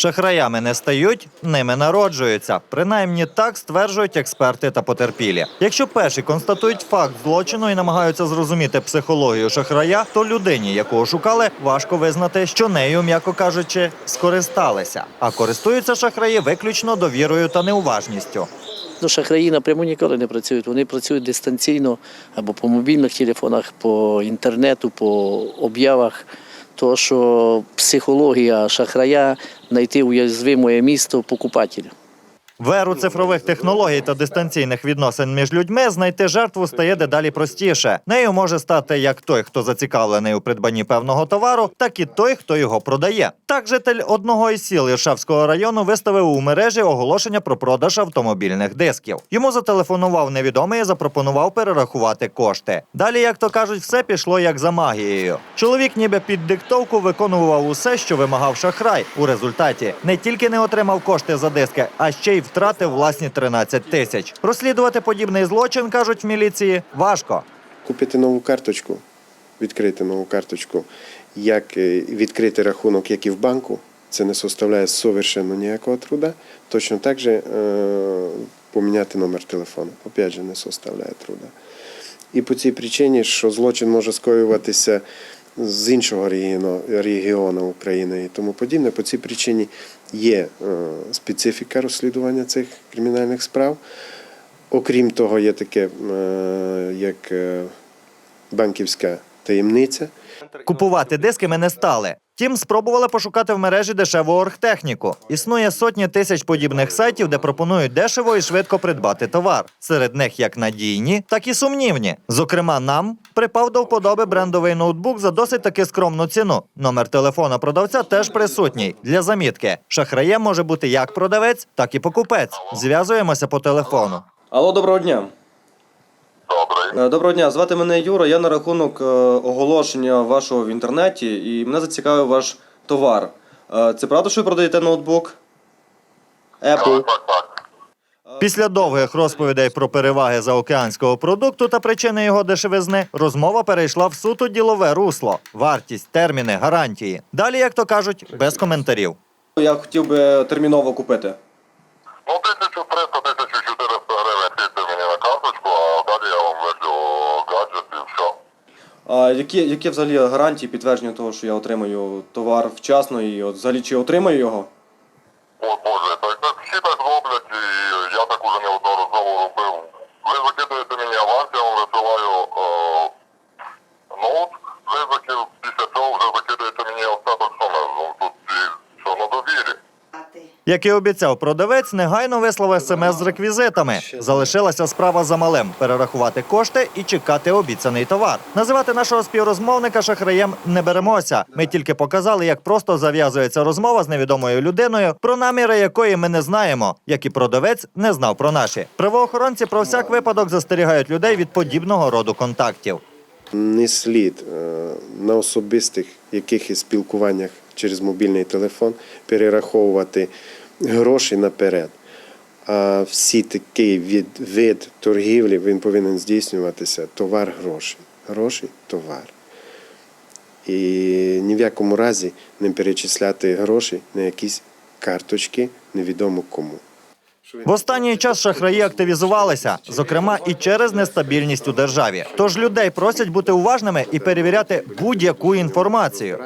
Шахраями не стають, ними народжуються. Принаймні так стверджують експерти та потерпілі. Якщо перші констатують факт злочину і намагаються зрозуміти психологію шахрая, то людині, яку шукали, важко визнати, що нею, м'яко кажучи, скористалися. А користуються шахраї виключно довірою та неуважністю. Ну, шахраї напряму ніколи не працюють. Вони працюють дистанційно або по мобільних телефонах, по інтернету, по об'явах. То, що психологія шахрая знайти уязвиме місто покупателя. В еру цифрових технологій та дистанційних відносин між людьми знайти жертву стає дедалі простіше. Нею може стати як той, хто зацікавлений у придбанні певного товару, так і той, хто його продає. Так, житель одного із сіл Іршавського району виставив у мережі оголошення про продаж автомобільних дисків. Йому зателефонував невідомий і запропонував перерахувати кошти. Далі, як то кажуть, все пішло як за магією. Чоловік, ніби під диктовку, виконував усе, що вимагав шахрай. У результаті не тільки не отримав кошти за диски, а ще й втратив власні 13 тисяч. Розслідувати подібний злочин кажуть в міліції важко. Купити нову карточку, відкрити нову карточку, як е, відкрити рахунок, як і в банку, це не составляє совершенно ніякого труда. Точно так же е, поміняти номер телефону. Опять же, не составляє труда. І по цій причині, що злочин може скоюватися з іншого регіону, України і тому подібне, по цій причині є е, специфіка розслідування цих кримінальних справ. Окрім того, є таке, е, як е, банківська таємниця. Купувати диски ми не стали. Втім, спробували пошукати в мережі дешеву оргтехніку. Існує сотні тисяч подібних сайтів, де пропонують дешево і швидко придбати товар. Серед них як надійні, так і сумнівні. Зокрема, нам припав до вподоби брендовий ноутбук за досить таки скромну ціну. Номер телефона продавця теж присутній. Для замітки шахраєм може бути як продавець, так і покупець. Зв'язуємося по телефону. Алло, доброго дня. Е, Доброго дня. Звати мене Юра. Я на рахунок е, оголошення вашого в інтернеті, і мене зацікавив ваш товар. Е, Це правда, що ви продаєте ноутбук? Apple. Після довгих розповідей про переваги заокеанського продукту та причини його дешевизни, розмова перейшла в суто ділове русло, вартість, терміни, гарантії. Далі, як то кажуть, без коментарів. Я хотів би терміново купити. Ну, 1300-1400 гривень тільки мені на карточку, а далі я вам вишлю гаджет і все. А які, які взагалі гарантії підтвердження того, що я отримаю товар вчасно і от взагалі чи отримаю його? О, Боже, так, так всі так роблять, і я так уже неодноразово робив. Ви закидуєте Як і обіцяв продавець, негайно вислав смс з реквізитами. Залишилася справа за малим перерахувати кошти і чекати обіцяний товар. Називати нашого співрозмовника шахраєм не беремося. Ми тільки показали, як просто зав'язується розмова з невідомою людиною, про наміри якої ми не знаємо, як і продавець не знав про наші. Правоохоронці про всяк випадок застерігають людей від подібного роду контактів. Не слід е, на особистих якихось спілкуваннях через мобільний телефон перераховувати гроші наперед. А всі такий від, вид торгівлі він повинен здійснюватися товар гроші. Гроші товар. І ні в якому разі не перечисляти гроші на якісь карточки невідомо кому. В останній час шахраї активізувалися, зокрема і через нестабільність у державі. Тож людей просять бути уважними і перевіряти будь-яку інформацію.